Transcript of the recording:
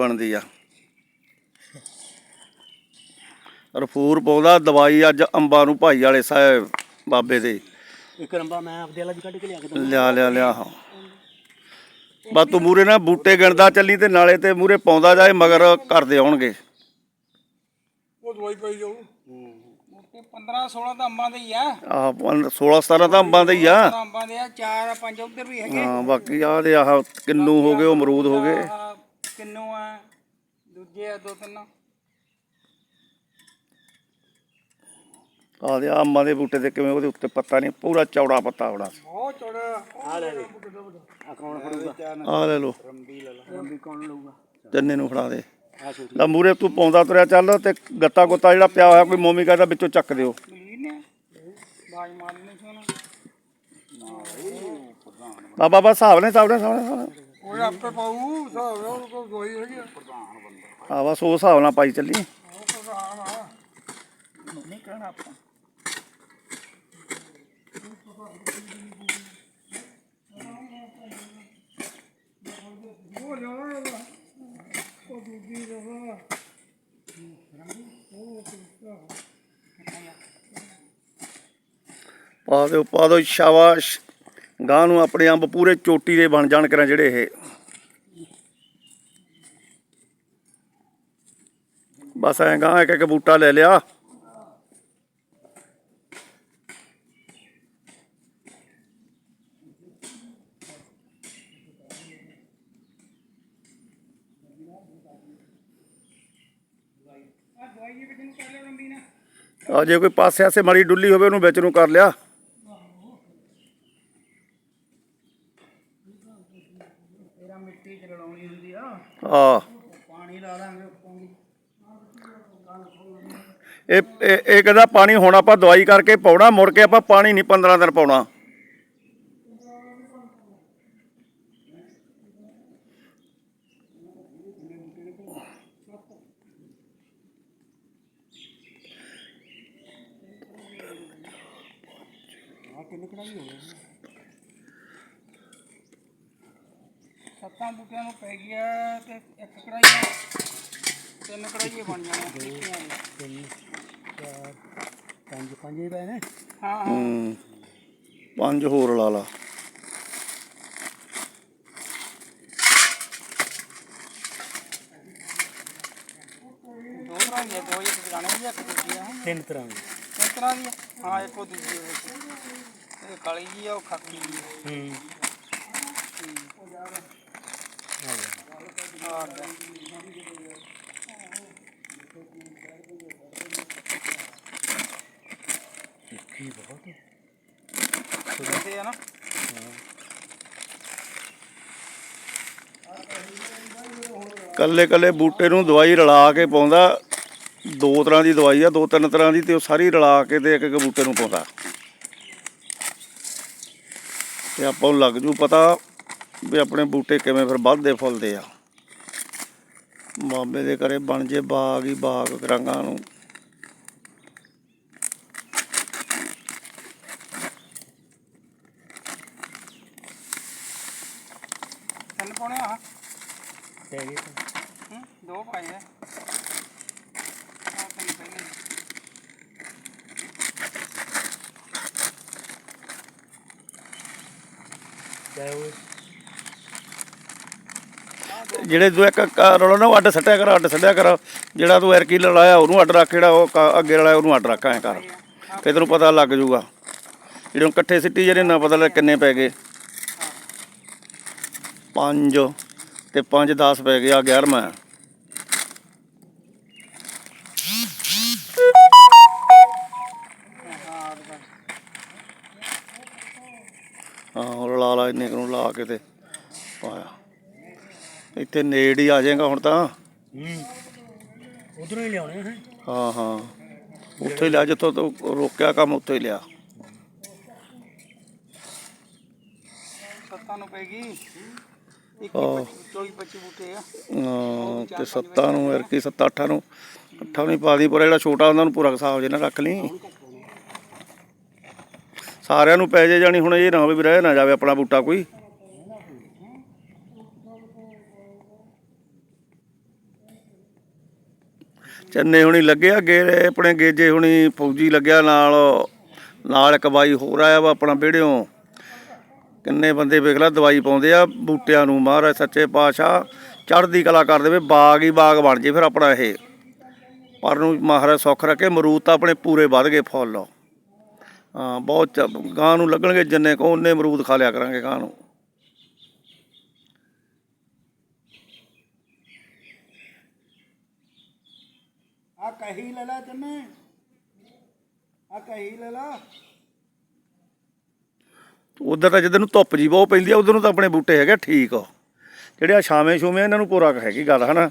ਬਣਦੀ ਆ। ਰਫੂਰ ਪਾਉਂਦਾ ਦਵਾਈ ਅੱਜ ਅੰਬਾਂ ਨੂੰ ਭਾਈ ਵਾਲੇ ਸਾਹਿਬ ਬਾਬੇ ਦੇ। ਇੱਕ ਰੰਬਾ ਮੈਂ ਆਪਦੇ ਵਾਲਾ ਵੀ ਕੱਢ ਕੇ ਲਿਆ ਕੇ ਦਊਂ। ਲਿਆ ਲਿਆ ਲਿਆ ਹਾਂ। ਬਸ ਤੂੰ ਮੂਰੇ ਨਾ ਬੂਟੇ ਗਿਣਦਾ ਚੱਲੀ ਤੇ ਨਾਲੇ ਤੇ ਮੂਰੇ ਪਾਉਂਦਾ ਜਾਏ ਮਗਰ ਕਰਦੇ ਆਉਣਗੇ। ਉਹ ਦਵਾਈ ਪਈ ਜਾਊ। ਤੇ 15 16 ਤਾਂ ਅੰਬਾਂ ਦੇ ਹੀ ਆ। ਆਹ 16 17 ਤਾਂ ਅੰਬਾਂ ਦੇ ਹੀ ਆ। ਅੰਬਾਂ ਦੇ ਆ ਚਾਰ ਪੰਜ ਉਧਰ ਵੀ ਹੈਗੇ। ਹਾਂ ਬਾਕੀ ਆਹ ਦੇ ਆਹ ਕਿੰਨੂ ਹੋ ਗਏ ਉਹ ਅਮਰੂਦ ਹੋ ਗਏ। ਕਿੰਨੂ ਆ? ਦੂਜੇ ਆ ਦੋ ਤਿੰਨ। ਆਹ ਦੇ ਅੰਬਾਂ ਦੇ ਬੂਟੇ ਤੇ ਕਿਵੇਂ ਉਹਦੇ ਉੱਤੇ ਪੱਤਾ ਨਹੀਂ ਪੂਰਾ ਚੌੜਾ ਪੱਤਾ ਹੋਣਾ। ਬਹੁਤ ਚੌੜਾ। ਆ ਲੈ ਦੇ ਆ ਕੌਣ ਫੜੂਗਾ? ਆਹ ਲੈ ਲੋ ਰੰਬੀ ਕੌਣ ਲਊਗਾ? ਜੰਨੇ ਨੂੰ ਫੜਾ ਦੇ। ਆ ਲੈ ਮੂਰੇ ਤੂੰ ਪਾਉਂਦਾ ਤੁਰਿਆ ਚੱਲ ਤੇ ਗੱਤਾ ਗੁੱਤਾ ਜਿਹੜਾ ਪਿਆ ਹੋਇਆ ਕੋਈ ਮੋਮੀ ਕਹਿੰਦਾ ਵਿੱਚੋਂ ਚੱਕ ਦਿਓ। ਬਾਜ ਮਾਰਨੇ ਬਾਬਾ ਬਾ ਹਿਸਾਬ ਨੇ ਹਿਸਾਬ ਨੇ ਹਿਸਾਬ ਨੇ ਉਹ ਆਪੇ ਪਾਉ ਹਿਸਾਬ ਉਹ ਕੋਲ ਦਵਾਈ ਹੈਗੀ ਆ। ਪ੍ਰਧਾਨ ਬੰਦਾ ਆ ਬਸ ਉਸ ਹਿਸਾਬ ਨਾਲ ਪਾਈ ਚੱਲੀ। ਉਹ ਪ੍ਰਧਾਨ ਆ। ਨਹੀਂ ਕਹਿਣਾ ਆਪਾਂ। ਉਹ ਜਾਣਾ ਉਹ ਦੂਜੀ ਰਹਾ ਪਾ ਦਿਓ ਪਾ ਦਿਓ ਸ਼ਾਬਾਸ਼। ਗਾਂ ਨੂੰ ਆਪਣੇ ਅੰਬ ਪੂਰੇ ਚੋਟੀ ਦੇ ਬਣ ਜਾਣ ਕਰਾਂ ਜਿਹੜੇ ਇਹ। ਬਸ ਐਂ ਗਾਂ ਇੱਕ ਇੱਕ ਬੂਟਾ ਲੈ ਲਿਆ। ਆ ਜੇ ਕੋਈ ਪਾਸੇ ਆਸੇ ਮੜੀ ਡੁੱਲੀ ਹੋਵੇ ਉਹਨੂੰ ਵਿੱਚ ਨੂੰ ਕਰ ਲਿਆ। ਆ ਇਹ ਇਹ ਇਹ ਕਹਿੰਦਾ ਪਾਣੀ ਹੁਣ ਆਪਾਂ ਦਵਾਈ ਕਰਕੇ ਪਾਉਣਾ, ਮੁੜ ਕੇ ਆਪਾਂ ਪਾਣੀ ਨਹੀਂ 15 ਦਿਨ ਪਾਉਣਾ। ਸੱਤਾਂ ਬੂਟਿਆਂ ਨੂੰ ਪੈ ਗਿਆ ਤੇ ਇੱਕ ਕੜਾਈ ਤਿੰਨ ਕੜਾਈਏ ਬਣ ਜਾਣੇ ਤਿੰਨ ਚਾਰ ਪੰਜ ਪੰਜ ਹੀ ਪਏ ਨੇ? ਹਾਂ ਹਾਂ। ਹੂੰ ਪੰਜ ਹੋਰ ਲਾ ਲਾ। ਦੋ ਤਰ੍ਹਾਂ ਦੀਆਂ ਦੋ ਇੱਕ ਦੁਕਾਨੇ ਦੀ ਇੱਕ ਦੂਜੀ ਆ। ਤਿੰਨ ਤਰ੍ਹਾਂ ਦੇ ਤਿੰਨ ਤਰ੍ਹਾਂ ਦੀ ਹਾਂ ਇੱਕ ਦੂਜੀ ਵਿੱਚ ਇਹ ਕਾਲੀ ਜੀ ਆ ਉਹ ਖੱਕੀ ਜੀ ਆ। ਹੂੰ। ਕੀ ਬਹੁਤ ਕਹਿੰਦੇ ਆ ਨਾ ਕੱਲੇ ਕੱਲੇ ਬੂਟੇ ਨੂੰ ਦਵਾਈ ਰਲਾ ਕੇ ਪਾਉਂਦਾ। ਦੋ ਤਰ੍ਹਾਂ ਦੀ ਦਵਾਈ ਆ, ਦੋ ਤਿੰਨ ਤਰ੍ਹਾਂ ਦੀ ਤੇ ਉਹ ਸਾਰੀ ਰਲਾ ਕੇ ਤੇ ਇੱਕ ਇੱਕ ਬੂਟੇ ਨੂੰ ਪਾਉਂਦਾ। ਤੇ ਆਪਾਂ ਨੂੰ ਲੱਗ ਜੂ ਪਤਾ ਵੀ ਆਪਣੇ ਬੂਟੇ ਕਿਵੇਂ ਫਿਰ ਵੱਧਦੇ ਫੁੱਲਦੇ ਆ। ਬਾਬੇ ਦੇ ਘਰੇ ਬਣ ਜੇ ਬਾਗ ਹੀ ਬਾਗ ਕਰਾਂਗਾ ਨੂੰ। ਤਿੰਨ ਪਾਉਣੇ ਆ। ਪੈ ਗਏ। ਤਾਂ। ਹੂੰ ਦੋ ਪਾਏ ਆ। ਚਾਹੇ ਉਹ ਜਿਹੜੇ ਤੂੰ ਇੱਕ ਰੋਲਾ ਨਾ ਅੱਡ ਸੱਟਿਆ ਕਰ, ਅੱਡ ਸੱਟਿਆ ਕਰ, ਜਿਹੜਾ ਤੂੰ ਐਰਕੀ ਲੜਾਇਆ ਉਹਨੂੰ ਅੱਡ ਰੱਖ, ਜਿਹੜਾ ਉਹ ਕ- ਅੱਗੇ ਲੜਾਇਆ ਉਹਨੂੰ ਅੱਡ ਰੱਖ, ਐਂ ਕਰ। ਫੇ ਤੈਨੂੰ ਪਤਾ ਲੱਗ ਜੂਗਾ। ਜਿਹੜੇ ਹੁਣ ਇਕੱਠੇ ਸਿੱਟੀ ਜਿਹੜੇ ਨਾ ਪਤਾ ਲੱਗ ਕਿੰਨੇ ਪੈ ਗਏ। ਪੰਜ ਤੇ 5 10 ਪੈ ਗਿਆ 11ਵਾਂ ਹਾਂ ਆ ਹਾਂ, ਉਹ ਲਾ ਲਾ, ਇੰਨੇ ਕੁ ਨੂੰ ਲਾ ਕੇ ਤੇ। ਇੱਥੇ ਨੇੜ ਹੀ ਆ ਜਾਏਗਾ ਹੁਣ ਤਾਂ। ਹੂੰ। ਉਧਰੋਂ ਹੀ ਲਿਆਉਣੇ ਹੈ? ਹਾਂ ਹਾਂ। ਉੱਥੇ ਹੀ ਲਿਆ ਜਿੱਥੋਂ ਤੂੰ ਰੋਕਿਆ ਕੰਮ ਉੱਥੇ ਹੀ ਲਿਆ। ਸੱਤਾਂ ਨੂੰ ਪੈ ਗਈ। ਇੱਕ ਹਾਂ। 24 25 ਬੂਟੇ ਆ। ਹਾਂ, ਤੇ ਸੱਤਾਂ ਨੂੰ ਐਰਕੀ ਸੱਤਾਂ ਅੱਠਾਂ ਨੂੰ? ਅੱਠਾਂ ਨੂੰ ਹੀ ਪਾ ਦੀ ਪਰ ਜਿਹੜਾ ਛੋਟਾ ਉਹਨਾਂ ਨੂੰ ਪੂਰਾ ਹਿਸਾਬ ਜੇ ਨਾ ਰੱਖ ਲਈ। ਸਾਰਿਆਂ ਨੂੰ ਪੈ ਜੇ ਜਾਣੀ ਹੁਣ ਇਹ ਨਾ ਹੋਵੇ ਵੀ ਰਹਿ ਨਾ ਜਾਵੇ ਆਪਣਾ ਬੂਟਾ ਕੋਈ। ਚੰਨੇ ਹੁਣੀ ਲੱਗੇ ਅੱਗੇ ਆਪਣੇ ਗੇਜੇ ਹੁਣੀ ਫੌਜੀ ਲੱਗਿਆ ਨਾਲ ਨਾਲ ਇੱਕ ਬਾਈ ਹੋਰ ਆਇਆ ਵਾ ਆਪਣਾ ਵਿਹੜਿਓਂ। ਕਿੰਨੇ ਬੰਦੇ ਵੇਖ ਦਵਾਈ ਪਾਉਂਦੇ ਆ ਬੂਟਿਆਂ ਨੂੰ ਮਹਾਰਾਜ ਸੱਚੇ ਪਾਤਸ਼ਾਹ, ਚੜ੍ਹਦੀ ਕਲਾ ਕਰ ਦੇਵੇ, ਬਾਗ ਹੀ ਬਾਗ ਬਣ ਜੇ ਫਿਰ ਆਪਣਾ ਇਹ। ਪਰ ਨੂੰ ਮਹਾਰਾਜ ਸੁੱਖ ਰੱਖੇ, ਮਰੂਦ ਤਾਂ ਆਪਣੇ ਪੂਰੇ ਵੱਧ ਗਏ ਫੁੱਲ। ਹਾਂ, ਬਹੁਤ ਚ- ਗਾਂ ਨੂੰ ਲੱਗਣਗੇ ਜਿੰਨੇ ਕੋ, ਉਹਨੇ ਮਰੂਦ ਖਾ ਲਿਆ ਕਰਾਂਗੇ ਗਾਂ ਨੂੰ। ਆ ਕਹੀ ਲੈ ਆ ਕਹੀ ਲੈ ਲਾ। ਉਧਰ ਤਾਂ ਜਿੱਧਰ ਨੂੰ ਧੁੱਪ ਜੀ ਬਹੁਤ ਪੈਂਦੀ ਆ, ਉਧਰ ਨੂੰ ਤਾਂ ਆਪਣੇ ਬੂਟੇ ਹੈਗੇ ਠੀਕ ਆ। ਜਿਹੜੇ ਆ ਛਾਵੇਂ ਛੂਵੇਂ ਇਹਨਾਂ ਨੂੰ ਪੂਰਾ ਹੈਗੀ ਗੱਲ, ਹਨਾ?